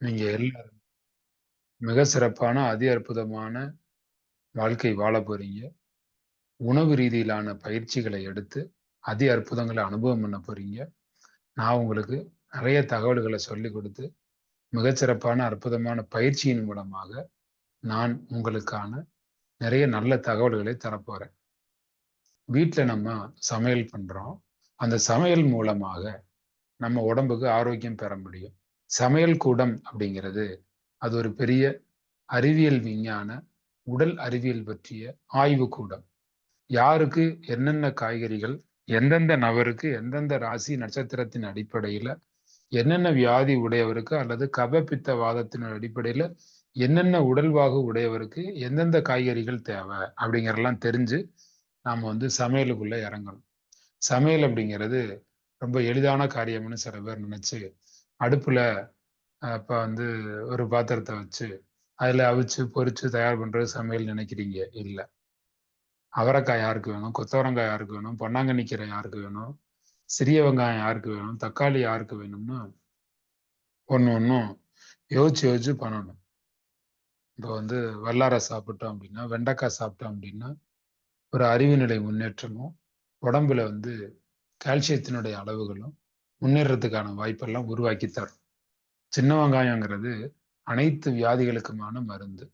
நீங்க எல்லாரும் மிக சிறப்பான, அதி அற்புதமான வாழ்க்கை வாழ போறீங்க. உணவு ரீதியிலான பயிற்சிகளை எடுத்து, அதி அற்புதங்களை அனுபவம் பண்ண போறீங்க. நான் உங்களுக்கு நிறைய தகவல்களை சொல்லிக் கொடுத்து மிகச்சிறப்பான அற்புதமான பயிற்சியின் மூலமாக, நான் உங்களுக்கான நிறைய நல்ல தகவல்களை தரப்போறேன். வீட்டில் நம்ம சமையல் பண்ணுறோம் அந்த சமையல் மூலமாக நம்ம உடம்புக்கு ஆரோக்கியம் பெற முடியும். சமையல் கூடம் அப்படிங்கிறது, அது ஒரு பெரிய அறிவியல் விஞ்ஞான, உடல் அறிவியல் பற்றிய ஆய்வு கூடம் யாருக்கு என்னென்ன காய்கறிகள், எந்தெந்த நபருக்கு எந்தெந்த ராசி நட்சத்திரத்தின் அடிப்படையில, என்னென்ன வியாதி உடையவருக்கு அல்லது கப, பித்த, வாதத்தின் அடிப்படையில என்னென்ன உடல்வாகு உடையவருக்கு எந்தெந்த காய்கறிகள் தேவை அப்படிங்கிறதெல்லாம் தெரிஞ்சு, நாம வந்து சமையலுக்குள்ளே இறங்கணும். சமையல் அப்படிங்கிறது ரொம்ப எளிதான காரியம்னு சில பேர் நினைச்சு, அடுப்புல இப்போ இப்ப வந்து ஒரு பாத்திரத்தை வச்சு, அதுல அவிச்சு, பொறிச்சு தயார் பண்றது சமையல் நினைக்கிறீங்க. இல்ல. அவரைக்காய் யாருக்கு வேணும்? கொத்தவரங்காய் யாருக்கு வேணும்? பொன்னாங்கண்ணி கீரை யாருக்கு வேணும்? சிறிய வெங்காயம் யாருக்கு வேணும்? தக்காளி யாருக்கு வேணும்னு ஒன்று ஒன்றும் யோசிச்சு யோசிச்சு பண்ணணும். இப்போ வந்து வல்லாரை சாப்பிட்டோம் அப்படின்னா, வெண்டைக்காய் சாப்பிட்டோம் அப்படின்னா, ஒரு அறிவு நிலை முன்னேற்றமும், உடம்புல வந்து கால்சியத்தினுடைய அளவுகளும் முன்னேறதுக்கான வாய்ப்பெல்லாம் உருவாக்கி தரும். சின்ன வெங்காயங்கிறது அனைத்து வியாதிகளுக்குமான மருந்து.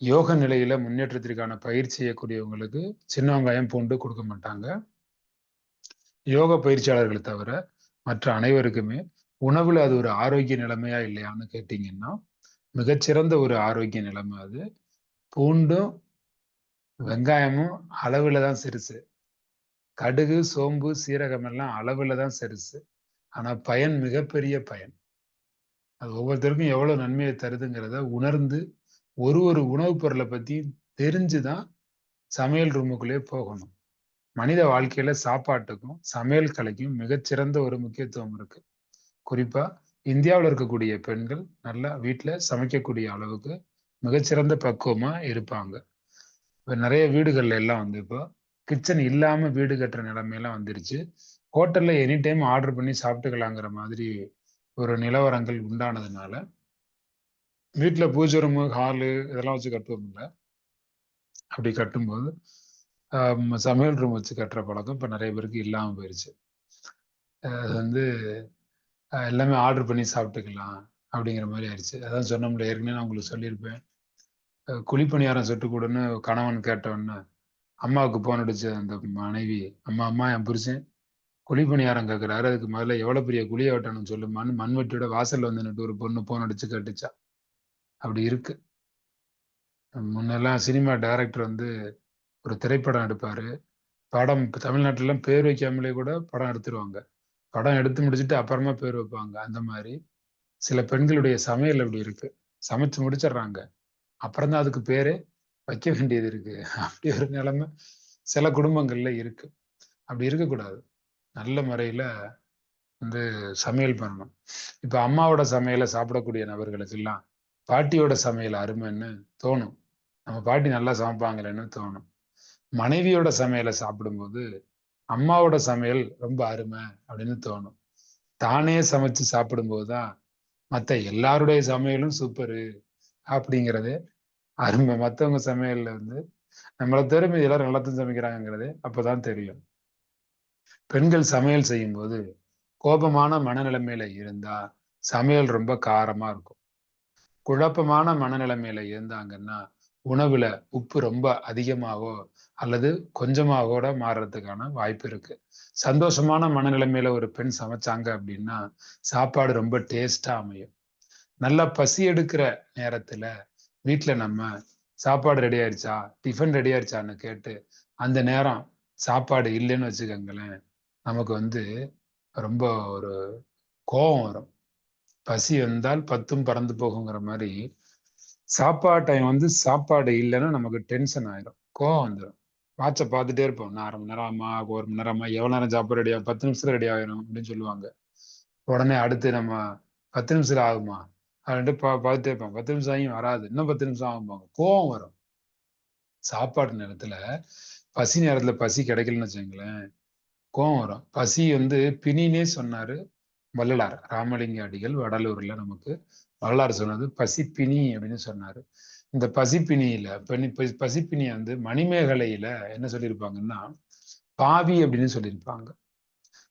யோக நிலையில முன்னேற்றத்திற்கான பயிற்சி செய்யக்கூடியவங்களுக்கு சின்ன வெங்காயம், பூண்டு கொடுக்க மாட்டாங்க. யோக பயிற்சியாளர்களை தவிர, மற்ற அனைவருக்குமே உணவுல அது ஒரு ஆரோக்கிய நிலைமையா இல்லையான்னு கேட்டீங்கன்னா, மிகச்சிறந்த ஒரு ஆரோக்கிய நிலைமை அது. பூண்டும், வெங்காயமும் அளவுல தான் சிறுசு. கடுகு, சோம்பு, சீரகம் எல்லாம் அளவுல தான் சிறுசு. ஆனா பயன் மிகப்பெரிய பயன். அது ஒவ்வொருத்தருக்கும் எவ்வளவு நன்மையை தருதுங்கிறத உணர்ந்து, ஒரு ஒரு உணவுப் பொருளை பத்தியும் தெரிஞ்சு தான் சமையல் ரூமுக்குள்ளே போகணும். மனித வாழ்க்கையில சாப்பாட்டுக்கும், சமையல் கலைக்கும் மிகச்சிறந்த ஒரு முக்கியத்துவம் இருக்கு. குறிப்பா இந்தியாவுல இருக்கக்கூடிய பெண்கள் நல்லா வீட்டில் சமைக்கக்கூடிய அளவுக்கு மிகச்சிறந்த பக்குவமா இருப்பாங்க. இப்ப நிறைய வீடுகள்ல எல்லாம் வந்து இப்போ கிச்சன் இல்லாம வீடு கட்டுற நிலைமையெல்லாம் வந்துருச்சு. ஹோட்டல்ல எனி டைம் ஆர்டர் பண்ணி சாப்பிட்டுக்கலாங்கிற மாதிரி ஒரு நிலவரங்கள் உண்டானதுனால, வீட்டில் பூஜை ரூமு, ஹாலு இதெல்லாம் வச்சு கட்டுவோம்ல. அப்படி கட்டும்போது, சமையல் ரூம் வச்சு கட்டுற பழக்கம் இப்போ நிறைய பேருக்கு இல்லாமல் போயிடுச்சு அது வந்து எல்லாமே ஆர்டர் பண்ணி சாப்பிட்டுக்கலாம் அப்படிங்கிற மாதிரி ஆயிடுச்சு அதான் சொன்னோம்ல ஏற்கனவே நான் உங்களுக்கு சொல்லியிருப்பேன். குழிப்பணியாரம் சுட்டு கூடன்னு கணவன் கேட்டவுடனே, அம்மாவுக்கு ஃபோன் அடிச்ச அந்த மனைவி, "அம்மா, அம்மா என் புருஷன் குழிப்பணியாரம் கேட்கிறாரு. அதுக்கு முதல்ல எவ்வளோ பெரிய குழிய வெட்டணும்னு சொல்லுமான்னு" மண்வெட்டியோட வாசல்ல வந்து நின்று ஒரு பொண்ணு போன் அடிச்சு கட்டுச்சா அப்படி இருக்கு. முன்னெல்லாம் சினிமா டைரக்டர் வந்து ஒரு திரைப்படம் எடுப்பாரு. படம் தமிழ்நாட்டிலலாம் பேர் வைக்காமலே கூட படம் எடுத்துருவாங்க. படம் எடுத்து முடிச்சுட்டு அப்புறமா பேர் வைப்பாங்க. அந்த மாதிரி சில பெண்களுடைய சமையல் அப்படி இருக்கு. சமைச்சு முடிச்சிடுறாங்க. அப்புறம் தான் அதுக்கு பேரே வைக்க வேண்டியது இருக்கு. அப்படி ஒரு நிலைமை சில குடும்பங்கள்ல இருக்கு. அப்படி இருக்கக்கூடாது. நல்ல முறையில வந்து சமையல் பண்ணணும். இப்போ அம்மாவோட சமையலை சாப்பிடக்கூடிய நபர்களுக்கெல்லாம், பாட்டியோட சமையல் அருமைன்னு தோணும். நம்ம பாட்டி நல்லா சமைப்பாங்களேன்னு தோணும். மனைவியோட சமையலை சாப்பிடும்போது, அம்மாவோட சமையல் ரொம்ப அருமை அப்படின்னு தோணும். தானே சமைச்சு சாப்பிடும்போது தான், மத்த எல்லாருடைய சமையலும் சூப்பரு அப்படிங்கிறது அருமை. மத்தவங்க சமையல்ல வந்து நம்மளை தவிர எல்லாரும் நல்லாத்தான் சமைக்கிறாங்கங்கிறதே அப்போதான் தெரியும். பெண்கள் சமையல் செய்யும்போது, கோபமான மனநிலைமையில இருந்தா, சமையல் ரொம்ப காரமா இருக்கும். குழப்பமான மனநிலைமையில இருந்தாங்கன்னா, உணவுல உப்பு ரொம்ப அதிகமாவோ, அல்லது கொஞ்சமாகோட மாறுறதுக்கான வாய்ப்பு இருக்கு. சந்தோஷமான மனநிலைமையில ஒரு பெண் சமைச்சாங்க அப்படின்னா, சாப்பாடு ரொம்ப டேஸ்டா அமையும். நல்லா பசி எடுக்கிற நேரத்துல, வீட்டுல நம்ம சாப்பாடு ரெடி ஆயிருச்சா? டிஃபன் ரெடி ஆயிடுச்சான்னு கேட்டு, அந்த நேரம் சாப்பாடு இல்லைன்னு வச்சுக்கோங்களேன் நமக்கு வந்து ரொம்ப ஒரு கோபம் வரும். பசி வந்தால் பத்தும் பறந்து போகுங்கிற மாதிரி சாப்பாடு டைம் வந்து சாப்பாடு இல்லைன்னா நமக்கு டென்ஷன் ஆயிரும். கோவம் வந்துடும் வாட்சை பார்த்துட்டே இருப்போம். இன்னும் 1/2 மணி நேரமா ஒரு மணி நேரமா எவ்வளோ நேரம் சாப்பாடு ரெடி ஆகும்? 10 நிமிஷத்துல ரெடி ஆகிரும் அப்படின்னு சொல்லுவாங்க. உடனே அடுத்து நம்ம 10 நிமிஷத்துல ஆகுமா? அப்படின்ட்டு பா பார்த்துட்டே இருப்போம். 10 நிமிஷம் ஆகியும் வராது. இன்னும் 10 நிமிஷம் ஆகும்பாங்க. கோவம் வரும். சாப்பாடு நேரத்துல, பசி நேரத்துல பசி கிடைக்கலன்னு வச்சுங்களேன் கோவம் வரும். பசி வந்து பினின்னே சொன்னாரு வள்ளலார். ராமலிங்க அடிகள் வடலூர்ல நமக்கு. வள்ளலார் சொன்னது பசிப்பினி அப்படின்னு சொன்னாரு. இந்த பசிப்பினியில பனி பசிப்பினி வந்து மணிமேகலையில என்ன சொல்லியிருப்பாங்கன்னா பாவி அப்படின்னு சொல்லியிருப்பாங்க.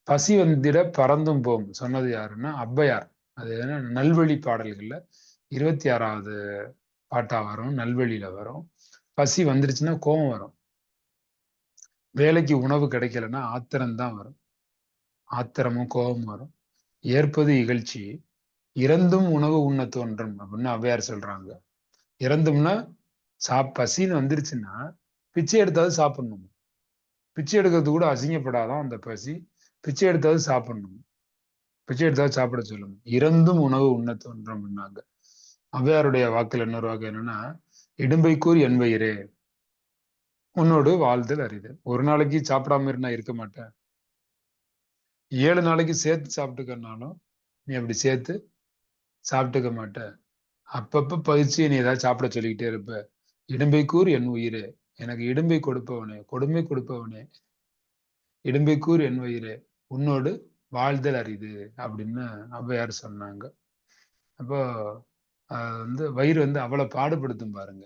பசி வந்திட பறந்தும் போம். சொன்னது யாருன்னா அப்பையார் அது என்ன நல்வழி பாடல்கள்ல இருபத்தி ஆறாவது பாட்டா வரும் நல்வழியில வரும். பசி வந்துருச்சுன்னா கோபம் வரும். வேலைக்கு உணவு கிடைக்கலன்னா ஆத்திரம்தான் வரும். ஆத்திரமும் கோபம் வரும். ஏற்பது இகழ்ச்சி. இறந்தும் உணவு உண்ண தோன்றும் அப்படின்னு ஔவையார் சொல்றாங்க. இறந்தும்னா சா பசின்னு வந்துருச்சுன்னா பிச்சை எடுத்தாவது சாப்பிடணும். பிச்சை எடுக்கிறது கூட அசிங்கப்படாதான் அந்த பசி. பிச்சை எடுத்தாவது சாப்பிடணும். பிச்சை எடுத்தாவது சாப்பிட சொல்லணும் இறந்தும் உணவு உண்ண தோன்றும் அப்படின்னாங்க. ஔவையாருடைய வாக்கில் இன்னொரு வாக்கு என்னன்னா இடும்பை கூறி உன்னோடு வாழ்தல் அரிது. ஒரு நாளைக்கு சாப்பிடாம இருந்தா இருக்க மாட்டேன் ஏழு நாளைக்கு சேர்த்து சாப்பிட்டுக்கனாலும் நீ அப்படி சேர்த்து சாப்பிட்டுக்க மாட்டேன் அப்பப்ப பயிற்சி நீ ஏதாவது சாப்பிட சொல்லிக்கிட்டே இருப்ப. இடும்பை கூறு என் உயிரே. எனக்கு இடும்பை கொடுப்பவனே கொடுமை கொடுப்பவனே. இடும்பை கூறு என் உயிரே. உன்னோடு வாழ்தல் அரிது அப்படின்னு ஔவையார் சொன்னாங்க. அப்போ வந்து வயிறு வந்து அவ்வளவு பாடுபடுத்தும் பாருங்க.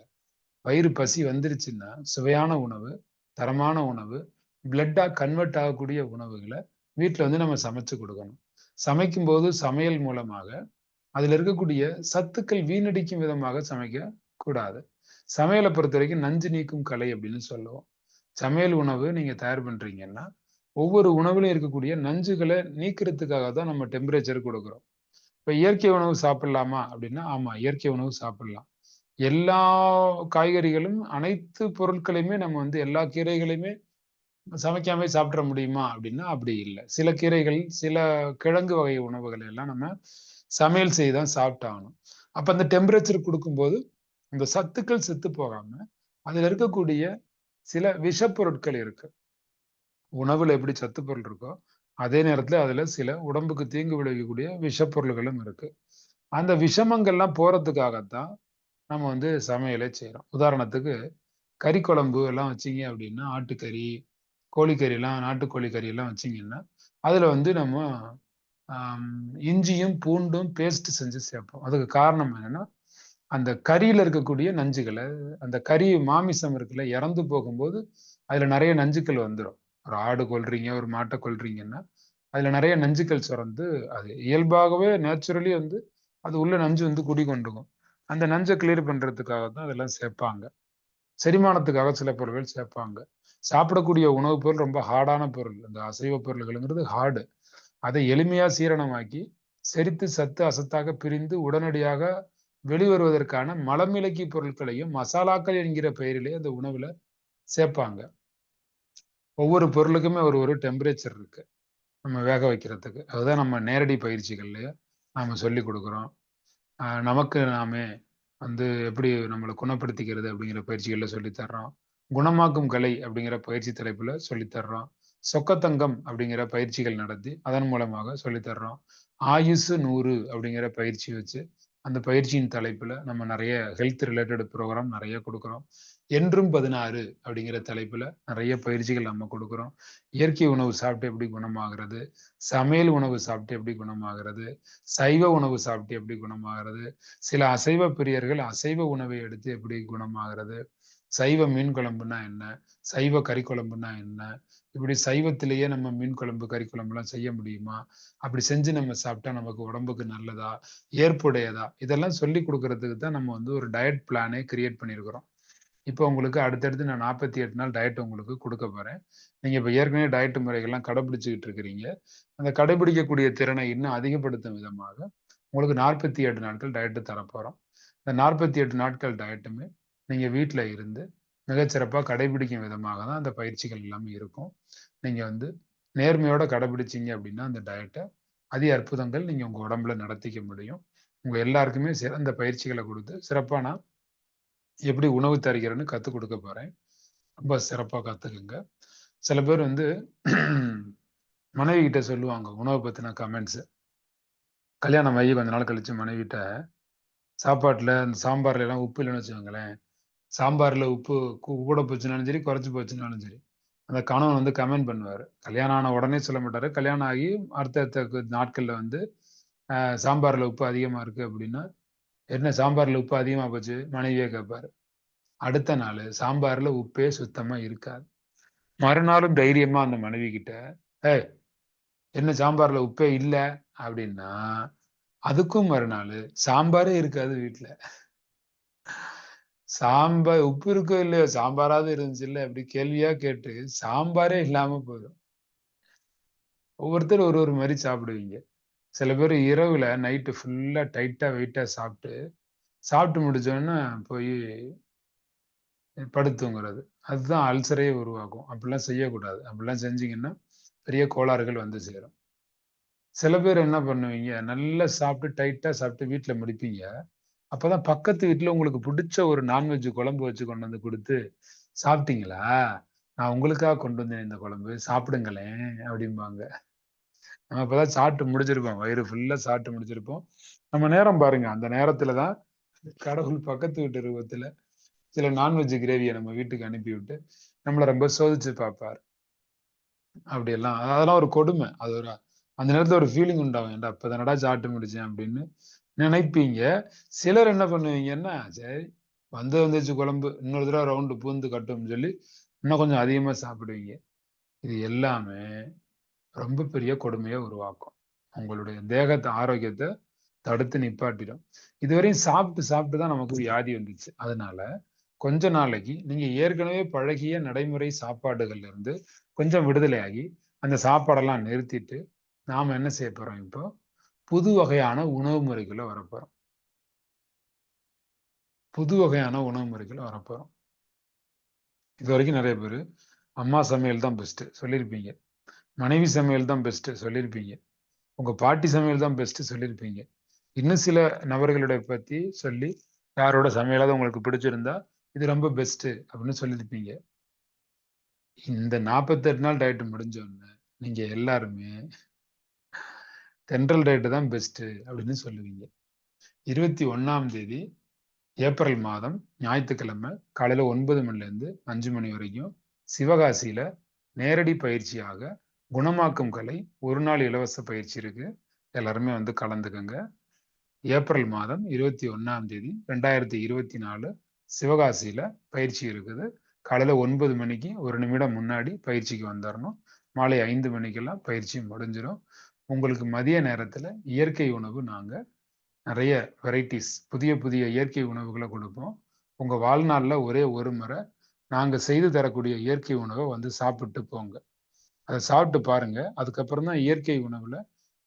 வயிறு பசி வந்துருச்சுன்னா சுவையான உணவு தரமான உணவு பிளட்டாக கன்வெர்ட் ஆகக்கூடிய உணவுகளை வீட்டில் வந்து நம்ம சமைச்சு கொடுக்கணும். சமைக்கும்போது சமையல் மூலமாக அதுல இருக்கக்கூடிய சத்துக்கள் வீணடிக்கும் விதமாக சமைக்க கூடாது. சமையலை பொறுத்த வரைக்கும் நஞ்சு நீக்கும் கலை அப்படின்னு சொல்லுவோம். சமையல் உணவு நீங்க தயார் பண்றீங்கன்னா ஒவ்வொரு உணவுலையும் இருக்கக்கூடிய நஞ்சுகளை நீக்கிறதுக்காக தான் நம்ம டெம்பரேச்சர் கொடுக்குறோம். இப்போ இயற்கை உணவு சாப்பிடலாமா அப்படின்னா ஆமா இயற்கை உணவு சாப்பிடலாம். எல்லா காய்கறிகளும் அனைத்து பொருட்களையுமே நம்ம வந்து எல்லா கீரைகளையுமே சமைக்காம சாப்பிட முடியுமா அப்படின்னா அப்படி இல்லை. சில கீரைகள் சில கிழங்கு வகை உணவுகள் எல்லாம் நம்ம சமையல் செய்து தான் சாப்பிட்டாகணும். அப்ப அந்த டெம்பரேச்சர் கொடுக்கும்போது அந்த சத்துக்கள் செத்து போகாம அதுல இருக்கக்கூடிய சில விஷப்பொருட்கள் இருக்கு. உணவுல எப்படி சத்து பொருள் இருக்கோ அதே நேரத்துல அதுல சில உடம்புக்கு தீங்கு விளைவிக்கக்கூடிய விஷப்பொருள்களும் இருக்கு. அந்த விஷமங்கள்லாம் போறதுக்காகத்தான் நம்ம வந்து சமையலே செய்கிறோம் உதாரணத்துக்கு கறி குழம்பு எல்லாம் வச்சிங்க அப்படின்னா ஆட்டுக்கறி கோழிக்கறிலாம் நாட்டுக்கோழி கறி எல்லாம் வச்சிங்கன்னா அதில் வந்து நம்ம இஞ்சியும் பூண்டும் பேஸ்ட் செஞ்சு சேர்ப்போம். அதுக்கு காரணம் என்னென்னா அந்த கறியில் இருக்கக்கூடிய நஞ்சுகளை அந்த கறி மாமிசம் இருக்குல்ல இறந்து போகும்போது அதில் நிறைய நஞ்சுக்கள் வந்துடும் ஒரு ஆடு கொல்றீங்க ஒரு மாட்டை கொள்றீங்கன்னா அதில் நிறைய நஞ்சுக்கள் சுரந்து அது இயல்பாகவே நேச்சுரலி வந்து அது உள்ள நஞ்சு வந்து குடி கொண்டுக்கும். அந்த நஞ்சை கிளியர் பண்ணுறதுக்காக தான் அதெல்லாம் சேர்ப்பாங்க. செரிமானத்துக்காக சில பொருட்கள் சேர்ப்பாங்க. சாப்பிடக்கூடிய உணவுப் பொருள் ரொம்ப ஹார்டான பொருள். இந்த அசைவ பொருள்கள்ங்கிறது ஹார்டு அதை எளிமையாக சீரணமாக்கி செரித்து சத்து அசத்தாக பிரிந்து உடனடியாக வெளிவருவதற்கான மலமிளக்கி பொருட்களையும் மசாலாக்கள் என்கிற பெயரிலே அந்த உணவுல சேர்ப்பாங்க. ஒவ்வொரு பொருளுக்குமே ஒரு ஒரு டெம்பரேச்சர் இருக்கு. நம்ம வேக வைக்கிறதுக்கு. அதுதான் நம்ம நேரடி பயிற்சிகள்லயே நாம சொல்லி கொடுக்குறோம். நமக்கு நாமே வந்து எப்படி நம்மளை குணப்படுத்திக்கிறது அப்படிங்கிற பயிற்சிகள்ல சொல்லி தர்றோம். குணமாக்கும் கலை அப்படிங்கிற பயிற்சி தலைப்புல சொல்லி தர்றோம். சொக்கத்தங்கம் அப்படிங்கிற பயிற்சிகள் நடத்தி அதன் மூலமாக சொல்லி தர்றோம். ஆயுசு நூறு அப்படிங்கிற பயிற்சி வச்சு அந்த பயிற்சியின் தலைப்புல நம்ம நிறைய ஹெல்த் ரிலேட்டட் ப்ரோக்ராம் நிறைய கொடுக்குறோம். என்றும் பதினாறு அப்படிங்கிற தலைப்புல நிறைய பயிற்சிகள் நம்ம கொடுக்குறோம். இயற்கை உணவு சாப்பிட்டு எப்படி குணமாகிறது? சமையல் உணவு சாப்பிட்டு எப்படி குணமாகிறது? சைவ உணவு சாப்பிட்டு எப்படி குணமாகிறது? சில அசைவ பிரியர்கள் அசைவ உணவை எடுத்து எப்படி குணமாகிறது? சைவ மீன் குழம்புனா என்ன? சைவ கறி குழம்புனா என்ன? இப்படி சைவத்திலேயே நம்ம மீன் குழம்பு கறி குழம்புலாம் செய்ய முடியுமா? அப்படி செஞ்சு நம்ம சாப்பிட்டா நமக்கு உடம்புக்கு நல்லதா? ஏற்புடையதா? இதெல்லாம் சொல்லி கொடுக்கறதுக்கு தான் நம்ம வந்து ஒரு டயட் பிளானே கிரியேட் பண்ணியிருக்கிறோம். இப்போ உங்களுக்கு அடுத்தடுத்து நான் நாற்பத்தி எட்டு நாள் டயட் உங்களுக்கு கொடுக்க போகிறேன் நீங்கள் இப்போ ஏற்கனவே டயட் முறைகள்லாம் கடைப்பிடிச்சிக்கிட்டு இருக்கிறீங்க. அந்த கடைபிடிக்கக்கூடிய திறனை இன்னும் அதிகப்படுத்தும் விதமாக உங்களுக்கு நாற்பத்தி எட்டு நாட்கள் டயட்டு தரப்போகிறோம் இந்த நாற்பத்தி எட்டு நாட்கள் டயட்டுமே நீங்கள் வீட்டில் இருந்து மிகச்சிறப்பாக கடைபிடிக்கும் விதமாக தான் அந்த பயிற்சிகள் எல்லாமே இருக்கும். நீங்கள் வந்து நேர்மையோட கடைபிடிச்சிங்க அப்படின்னா அந்த டயட்டை அதி அற்புதங்கள் நீங்கள் உங்கள் உடம்புல நடத்திக்க முடியும். உங்கள் எல்லாருக்குமே சிறந்த பயிற்சிகளை கொடுத்து சிறப்பாக நான் எப்படி உணவு தருகிறேன்னு கற்றுக் கொடுக்க போறேன். ரொம்ப சிறப்பாக கற்றுக்குங்க சில பேர் வந்து மனைவி கிட்ட சொல்லுவாங்க உணவை பற்றின கமெண்ட்ஸ் கல்யாணம் ஆகி கொஞ்ச நாள் கழிச்சு மனைவிட்ட சாப்பாட்டில் அந்த சாம்பார்ல எல்லாம் உப்பு இல்லைன்னு வச்சுக்கோங்களேன். சாம்பாரில் உப்பு கூட போச்சுனாலும் சரி குறைச்சி போச்சுனாலும் சரி. அந்த கணவன் வந்து கமெண்ட் பண்ணுவார். கல்யாணம் ஆன உடனே சொல்ல மாட்டார். கல்யாணம் ஆகி அடுத்த அடுத்த வந்து சாம்பாரில் உப்பு அதிகமாக இருக்குது அப்படின்னா என்ன சாம்பார்ல உப்பு அதிகமா போச்சு? மனைவியே கேட்பாரு அடுத்த நாள் சாம்பார்ல உப்பே சுத்தமா இருக்காது. மறுநாளும் தைரியமா அந்த மனைவி கிட்ட ஏய் என்ன சாம்பார்ல உப்பே இல்ல? அப்படின்னா அதுக்கும் மறுநாள் சாம்பாரே இருக்காது வீட்டுல சாம்பார் உப்பு இருக்கோ இல்லையோ சாம்பாராவது இருந்துச்சு இல்லை? அப்படி கேள்வியா கேட்டு சாம்பாரே இல்லாம போயிடும் ஒவ்வொருத்தர் ஒரு ஒரு மாதிரி சாப்பிடுவீங்க. சில பேர் இரவுல நைட்டு ஃபுல்லா டைட்டா வெயிட்டா சாப்பிட்டு சாப்பிட்டு முடிச்சோன்னா போய் படுத்துங்கிறது அதுதான் அல்சரையே உருவாக்கும். அப்படிலாம் செய்யக்கூடாது. அப்படிலாம் செஞ்சீங்கன்னா பெரிய கோளாறுகள் வந்து சேரும். சில பேர் என்ன பண்ணுவீங்க? நல்லா சாப்பிட்டு டைட்டா சாப்பிட்டு வீட்டில் முடிப்பீங்க. அப்பதான் பக்கத்து வீட்டுல உங்களுக்கு பிடிச்ச ஒரு நான்வெஜ் குழம்பு வச்சு கொண்டு வந்து கொடுத்து சாப்பிட்டீங்களா? நான் உங்களுக்காக கொண்டு வந்தேன் இந்த குழம்பு. சாப்பிடுங்களேன். அப்படிம்பாங்க. நம்ம இப்பதான் சாப்பிட்டு முடிச்சிருப்போம். வயிறு ஃபுல்லா சாப்பிட்டு முடிச்சிருப்போம். நம்ம நேரம் பாருங்க. அந்த நேரத்துலதான் கடவுள் பக்கத்து வீட்டு ரூபத்துல சில நான்வெஜ் கிரேவியை நம்ம வீட்டுக்கு அனுப்பி விட்டு நம்மளை ரொம்ப சோதிச்சு பார்ப்பார். அப்படியெல்லாம். அதெல்லாம் ஒரு கொடுமை. அது ஒரு அந்த நேரத்துல ஒரு ஃபீலிங் உண்டாகும். ஏன்டா அப்பதானடா சாப்பிட்டு முடிச்சேன் அப்படின்னு நினைப்பீங்க. சிலர் என்ன பண்ணுவீங்கன்னா சரி வந்து வந்துச்சு குழம்பு. இன்னொரு தடவை ரவுண்டு பூந்து கட்டும்னு சொல்லி இன்னும் கொஞ்சம் அதிகமா சாப்பிடுவீங்க. இது எல்லாமே ரொம்ப பெரிய கொடுமையை உருவாக்கும். உங்களுடைய தேகத்தை ஆரோக்கியத்தை தடுத்து நிப்பாட்டிடும். இதுவரையும் சாப்பிட்டு சாப்பிட்டு தான் நமக்கு வியாதி வந்துச்சு. அதனால கொஞ்ச நாளைக்கு நீங்க ஏற்கனவே பழகிய நடைமுறை சாப்பாடுகள்ல இருந்து கொஞ்சம் விடுதலையாகி அந்த சாப்பாடெல்லாம் நிறுத்திட்டு நாம என்ன செய்ய போறோம் இப்போ? புது வகையான உணவு முறைகளை வரப்போறோம் புது வகையான உணவு முறைகளை வரப்போறோம் இது வரைக்கும் நிறைய பேர் அம்மா சமையல் தான் பெஸ்ட் சொல்லியிருப்பீங்க. மனைவி சமையல் தான் பெஸ்ட் சொல்லியிருப்பீங்க உங்க பாட்டி சமையல் தான் பெஸ்ட் சொல்லியிருப்பீங்க இன்னும் சில நபர்களுடைய பத்தி சொல்லி யாரோட சமையலாவது உங்களுக்கு பிடிச்சிருந்தா இது ரொம்ப பெஸ்ட் அப்படின்னு சொல்லியிருப்பீங்க இந்த நாற்பத்தெட்டு நாள் டயட் முடிஞ்சோடனே நீங்க எல்லாருமே தென்றல் டயட்டு தான் பெஸ்ட் அப்படின்னு சொல்லுவீங்க. இருபத்தி ஒன்றாம் தேதி ஏப்ரல் மாதம் ஞாயிற்றுக்கிழமை காலையில ஒன்பது மணில இருந்து அஞ்சு மணி வரைக்கும் சிவகாசியில நேரடி பயிற்சியாக குணமாக்கும் கலை. ஒரு நாள் இலவச பயிற்சி இருக்கு. எல்லாருமே வந்து கலந்துக்கங்க. ஏப்ரல் மாதம் இருபத்தி ஒன்னாம் தேதி ரெண்டாயிரத்தி இருபத்தி நாலு சிவகாசியில பயிற்சி இருக்குது. காலையில ஒன்பது மணிக்கு ஒரு நிமிடம் முன்னாடி பயிற்சிக்கு வந்துடணும் மாலை ஐந்து மணிக்கெல்லாம் பயிற்சி முடிஞ்சிடும் உங்களுக்கு மதிய நேரத்துல இயற்கை உணவு நாங்க நிறைய வெரைட்டிஸ் புதிய புதிய இயற்கை உணவுகளை கொடுப்போம். உங்க வாழ்நாளில் ஒரே ஒரு முறை நாங்கள் செய்து தரக்கூடிய இயற்கை உணவை வந்து சாப்பிட்டு போங்க. அதை சாப்பிட்டு பாருங்க. அதுக்கப்புறம் தான் இயற்கை உணவுல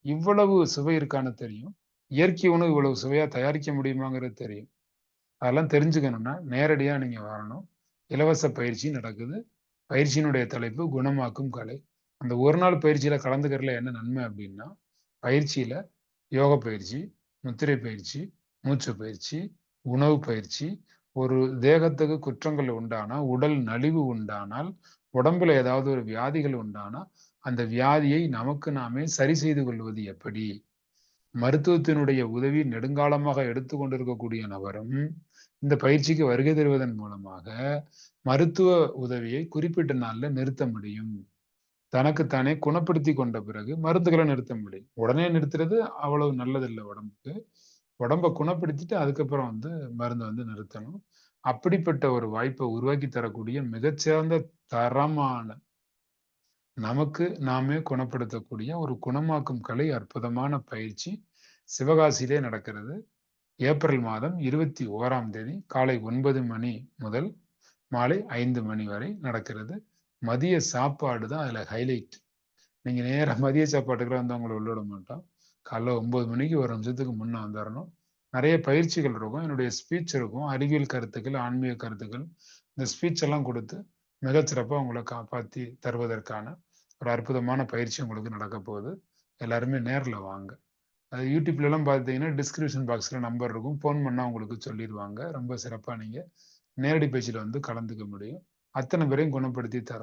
இவ்வளவு சுவை இருக்கான்னு தெரியும். இயற்கை உணவு இவ்வளவு சுவையா தயாரிக்க முடியுமாங்கிறது தெரியும். அதெல்லாம் தெரிஞ்சுக்கணும்னா நேரடியா நீங்க வரணும். இலவச பயிற்சி நடக்குது. பயிற்சியினுடைய தலைப்பு குணமாக்கும் கலை. அந்த ஒரு நாள் பயிற்சியில கலந்துக்கிறதுல என்ன நன்மை அப்படின்னா பயிற்சியில யோக பயிற்சி முத்திரை பயிற்சி மூச்சு பயிற்சி உணவு பயிற்சி ஒரு தேகத்துக்கு குற்றங்கள் உண்டானால் உடல் நலிவு உண்டானால் உடம்புல ஏதாவது ஒரு வியாதிகள் உண்டானா அந்த வியாதியை நமக்கு நாமே சரி செய்து கொள்வது எப்படி? மருத்துவத்தினுடைய உதவி நெடுங்காலமாக எடுத்துக்கொண்டிருக்கக்கூடிய நபரும் இந்த பயிற்சிக்கு வருகை தருவதன் மூலமாக மருத்துவ உதவியை குறிப்பிட்ட நாள்ல நிறுத்த முடியும். தனக்குத்தானே குணப்படுத்தி கொண்ட பிறகு மருந்துகளை நிறுத்த முடியும். உடனே நிறுத்துறது அவ்வளவு நல்லதில்லை உடம்புக்கு. உடம்ப குணப்படுத்திட்டு அதுக்கப்புறம் வந்து மருந்தை வந்து நிறுத்தணும். அப்படிப்பட்ட ஒரு வாய்ப்பை உருவாக்கி தரக்கூடிய மிகச்சிறந்த தரமான நமக்கு நாமே குணப்படுத்தக்கூடிய ஒரு குணமாக்கும் கலை அற்புதமான பயிற்சி சிவகாசியிலே நடக்கிறது. ஏப்ரல் மாதம் இருபத்தி ஓராம் தேதி காலை ஒன்பது மணி முதல் மாலை ஐந்து மணி வரை நடக்கிறது. மதிய சாப்பாடு தான் அதுல ஹைலைட் நீங்க நேரம் மதிய சாப்பாட்டுக்குலாம் வந்து அவங்கள உள்ளிட மாட்டோம். காலைல ஒன்பது மணிக்கு ஒரு நிமிஷத்துக்கு முன்னே வந்துடணும் நிறைய பயிற்சிகள் இருக்கும். என்னுடைய ஸ்பீச் இருக்கும். அறிவியல் கருத்துக்கள் ஆன்மீக கருத்துக்கள் இந்த ஸ்பீச் எல்லாம் கொடுத்து மிகச்சிறப்பாக உங்களை காப்பாற்றி தருவதற்கான ஒரு அற்புதமான பயிற்சி உங்களுக்கு நடக்க போகுது. எல்லாருமே நேரில் வாங்க. அது யூடியூப்லலாம் பார்த்தீங்கன்னா டிஸ்கிரிப்ஷன் பாக்ஸில் நம்பர் இருக்கும். ஃபோன் பண்ணால் உங்களுக்கு சொல்லிடுவாங்க. ரொம்ப சிறப்பாக நீங்கள் நேரடி பேச்சில் வந்து கலந்துக்க முடியும். அத்தனை பேரையும் குணப்படுத்தி தரணும்